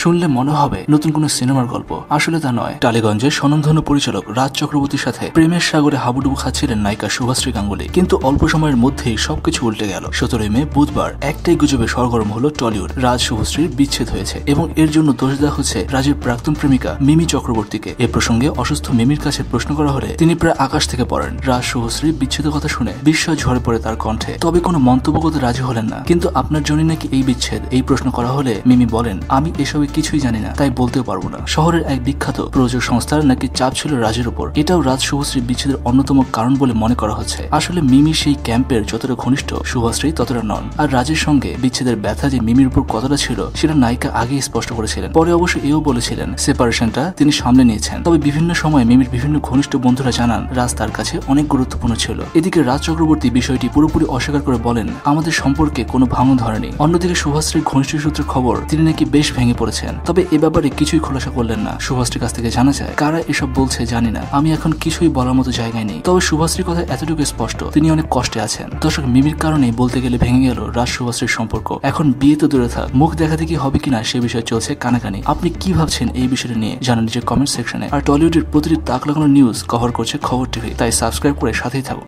শুনলে মনে হবে নতুন কোনো সিনেমার গল্প। আসলে তা নয়। টালিগঞ্জের স্বনামধন্য পরিচালক রাজ চক্রবর্তীর সাথে প্রেমের সাগরে হাবুডুবু খাচ্ছিলেন নায়িকা শুভাশ্রী গাঙ্গুলি কিন্তু অল্প সময়ের মধ্যেই সবকিছু উল্টে গেল। সতেরোই মে, বুধবার একটাই গুজবে সরগরম হলো টলিউড। রাজ শুভশ্রীর বিচ্ছেদ হয়েছে এবং এর জন্য দোষ দেওয়া হচ্ছে রাজের প্রাক্তন প্রেমিকা মিমি চক্রবর্তীকে। এ প্রসঙ্গে অসুস্থ মিমির কাছে প্রশ্ন করা হলে তিনি প্রায় আকাশ থেকে পড়েন। রাজ শুভশ্রীর বিচ্ছেদের কথা শুনে বিস্ময় ঝরে পড়ে তার কণ্ঠে। তবে কোনো মন্তব্য করতে রাজি হলেন না। কিন্তু আপনার জন্য নাকি এই বিচ্ছেদ? এই প্রশ্ন করা হলে মিমি বলেন, আমি এসবে কিছুই জানি না, তাই বলতেও পারব না। শহরের এক বিখ্যাত প্রযোজক সংস্থার নাকি চাপ ছিল রাজের উপর। এটাও রাজ শুভশ্রী বিচ্ছেদের অন্যতম কারণ বলে মনে করা হচ্ছে। আসলে মিমি সেই ক্যাম্পের যতটা ঘনিষ্ঠ, শুভশ্রী ততটা নন। আর রাজের সঙ্গে বিচ্ছেদের ব্যথা যে মিমির উপর কতটা ছিল, সেটা নায়িকা আগেই স্পষ্ট করেছিলেন। পরে অবশ্য এও বলেছিলেন সেপারেশনটা তিনি সামলে নিয়েছেন। তবে বিভিন্ন সময় মিমির বিভিন্ন ঘনিষ্ঠ বন্ধুরা জানান, রাজ তার কাছে অনেক গুরুত্বপূর্ণ ছিল। এদিকে রাজ চক্রবর্তী বিষয়টি পুরোপুরি অস্বীকার করে বলেন, আমাদের সম্পর্কে কোনো ভাঙন ধরেনি অন্যদিকে সুভাশ্রীর ঘনিষ্ঠ সূত্রের খবর, তিনি নাকি বেশ ভেঙে পড়েছেন। তবে এ ব্যাপারে কিছুই খোলাসা করলেন না। সুভাশ্রীর কাছ থেকে জানা যায়, কারা এসব বলছে জানি না। আমি এখন কিছুই বলার মতো জায়গায় নেই। তবে সুভাশ্রীর কথা এতটুকু স্পষ্ট, তিনি অনেক কষ্টে আছেন। দর্শক, মিমির কারণে বলতে গেলে ভেঙে গেল রাজ সুভাশ্রীর সম্পর্ক। এখন বিয়ে তো দূরে থাক। মুখ দেখাতে কি হবে কিনা সে বিষয়ে চলছে কানাকানি। আপনি কি ভাবছেন এই বিষয়টা নিয়ে? জানান নিজের কমেন্ট সেকশনে আর টলিউডের প্রতিটি তাক লাগানো নিউজ কভার করছে খবর টিভি তাই সাবস্ক্রাইব করে সাথেই থাকুন।